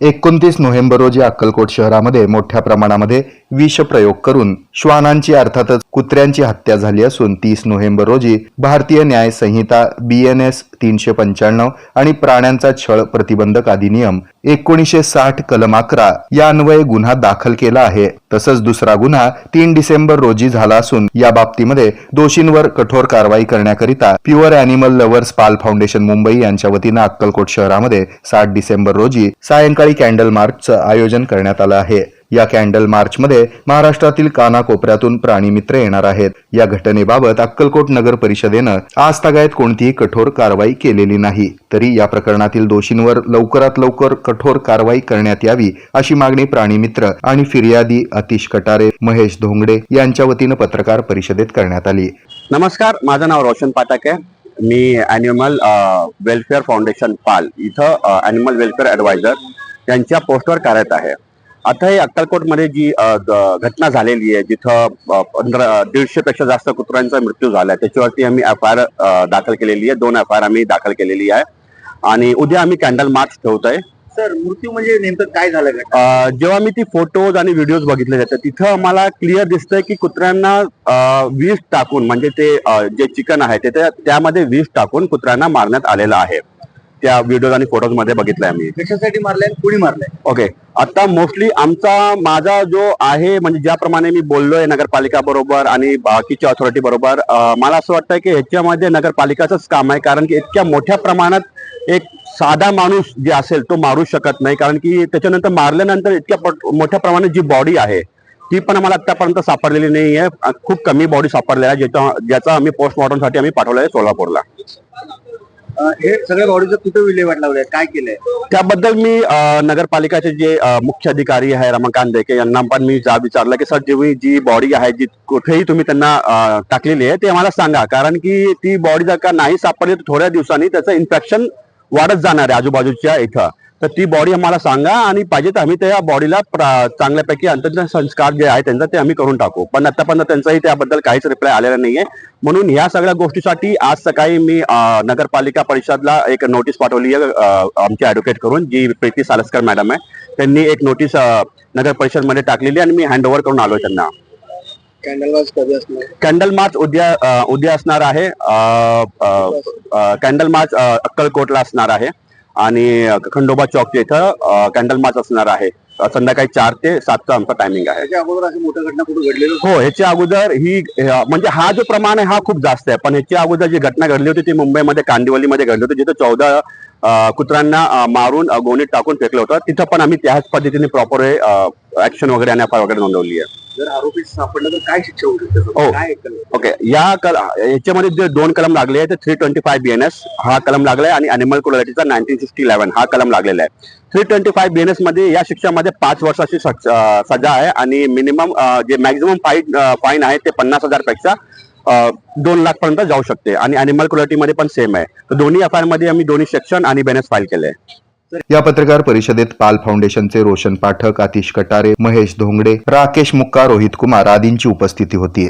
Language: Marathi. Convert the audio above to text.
एकोणतीस नोव्हेंबर रोजी अक्कलकोट शहरामध्ये मोठ्या प्रमाणामध्ये विषप्रयोग करून श्वानांची अर्थातच कुत्र्यांची हत्या झाली असून तीस नोव्हेंबर रोजी भारतीय न्याय संहिता बी एन एस तीनशे पंच्याण्णव आणि प्राण्यांचा छळ प्रतिबंधक अधिनियम एकोणीसशे साठ कलम अकरा या अन्वये गुन्हा दाखल केला आहे. तसंच दुसरा गुन्हा तीन डिसेंबर रोजी झाला असून या बाबतीमध्ये दोषींवर कठोर कारवाई करण्याकरिता pure animal lovers PAL foundation Mumbai यांच्या वतीनं अक्कलकोट शहरामध्ये सात डिसेंबर रोजी सायंकाळी कॅन्डल मार्चचं आयोजन करण्यात आलं आहे. या कॅन्डल मार्चमध्ये महाराष्ट्रातील कानाकोपऱ्यातून प्राणीमित्र येणार आहेत. या घटनेबाबत अक्कलकोट नगर परिषदेनं आजतागायत कोणतीही कठोर कारवाई केलेली नाही. तरी या प्रकरणातील दोषींवर लवकरात लवकर कठोर कारवाई करण्यात यावी अशी मागणी प्राणी मित्र आणि फिर्यादी अतिश कटारे महेश धोंगडे यांच्या वतीनं पत्रकार परिषदेत करण्यात आली. नमस्कार माझं नाव रोशन पाठक आहे. मी ॲनिमल वेलफेअर फाउंडेशन पाल. इथं ॲनिमल वेलफेअर ॲडवायझर यांच्या पोस्टवर कार्यरत आहे. आता हे अक्कलकोटमध्ये जी घटना झालेली आहे जिथं पंधरा दीडशे पेक्षा जास्त कुत्र्यांचा मृत्यू झाला आहे त्याच्यावरती आम्ही एफ आय आर दाखल केलेली आहे. दोन एफ आय आर आम्ही दाखल केलेली आहे. आणि उद्या आम्ही कॅन्डल मार्च ठेवतोय. सर मृत्यू म्हणजे नेमकं काय झालं जेव्हा मी ती फोटोज आणि व्हिडिओज बघितले जातात तिथं मला क्लिअर दिसतंय की कुत्र्यांना विष टाकून म्हणजे ते जे चिकन आहे ते त्या- त्यामध्ये विष टाकून कुत्र्यांना मारण्यात आलेलं आहे. त्या व्हिडिओज आणि फोटोजमध्ये बघितलंय मी कशासाठी मारलंय कुणी मारलंय? ओके आता मोस्टली आमचा माझा जो आहे म्हणजे ज्याप्रमाणे मी बोललोय नगरपालिका बरोबर आणि बाकीच्या अथॉरिटी बरोबर मला असं वाटतं की ह्याच्यामध्ये नगरपालिकाचंच काम आहे. कारण की इतक्या मोठ्या प्रमाणात एक साधा माणूस जे असेल तो मारू शकत नाही. कारण की त्याच्यानंतर मारल्यानंतर इतक्या मोठ्या प्रमाणात जी बॉडी आहे ती पण आम्हाला आतापर्यंत सापडलेली नाही आहे खूप कमी बॉडी सापडलेल्या आहे ज्याचा ज्याचा आम्ही पोस्टमॉर्टमसाठी आम्ही पाठवलं आहे सोलापूरला. हे सगळ्या बॉडीचं कुठे विल्हेवाट लावलंय काय केलंय? त्याबद्दल मी अ, नगरपालिकाचे जे अ, मुख्य अधिकारी आहे रमाकांत देके यांना पण मी जा विचारलं की सर जेव्हा जी बॉडी आहे जी कुठेही तुम्ही त्यांना अ, टाकलेली आहे ते आम्हाला सांगा. कारण की ती बॉडी जर का नाही सापडली तर थोड्या दिवसांनी त्याचं इन्फेक्शन वाढत जाणार आहे आजूबाजूच्या इथं. तर ती बॉडी आम्हाला सांगा आणि पाहिजे तर आम्ही त्या बॉडीला चांगल्यापैकी अंतर्गत संस्कार जे आहे त्यांचा ते आम्ही करून टाकू. पण आतापर्यंत त्यांचाही त्याबद्दल काहीच रिप्लाय आलेला नाहीये. म्हणून ह्या सगळ्या गोष्टीसाठी आज सकाळी मी नगरपालिका परिषदला एक नोटीस पाठवली आहे आमचे ऍडव्होकेट करून जी प्रीती सालस्कर मॅडम आहे. त्यांनी एक नोटीस नगर परिषदमध्ये टाकलेली आणि मी हँडओव्हर करून आलोय त्यांना. कॅन्डल कधी असणार? कॅन्डल मार्च उद्या उद्या असणार आहे. कॅन्डल मार्च अक्कलकोटला असणार आहे. आणि खंडोबा चौकच्या इथं कॅन्डल मार्च असणार आहे. संध्याकाळी चार ते सातचा आमचा टायमिंग आहे. हो ह्याच्या अगोदर ही म्हणजे हा जो प्रमाण आहे हा खूप जास्त आहे. पण ह्याच्या अगोदर जी घटना घडली होती ती मुंबईमध्ये कांदिवलीमध्ये घडली होती जिथं चौदा कुत्र्यांना मारून गोणीत टाकून फेकलं होतं. तिथं पण आम्ही त्याच पद्धतीने प्रॉपर ऍक्शन वगैरे आणि वगैरे नोंदवली आहे. जर आरोपी सापडलं तर काय शिक्षा होऊ शकते हो. काय केलं? ओके. या कल याच्यामध्ये जे दोन कलम लागले आहेत ते three twenty five B N S हा कलम लागलाय आणि अॅनिमल क्रुएलिटीचा नाईन्टीन सिक्स्टी इलेव्हन हा कलम लागलेला आहे. Three twenty five B N एसमध्ये या शिक्षामध्ये पाच वर्षाची सक- अं, सजा आहे आणि मिनिमम जे मॅक्झिमम फाईन फाईन आहे ते पन्नास हजारपेक्षा अं, दोन लाख पर्यंत जाऊ शकते. आणि अॅनिमल क्रुएलिटी मध्ये पण सेम आहे. तर दोन्ही एफ आयमध्ये आम्ही दोन्ही सेक्शन आणि बेनेस फाईल केले या पत्रकार परिषदेत पाल फाउंडेशनचे रोशन पाठक आतिश कटारे महेश धोंगडे राकेश मुक्का रोहित कुमार आदींची उपस्थिती होती.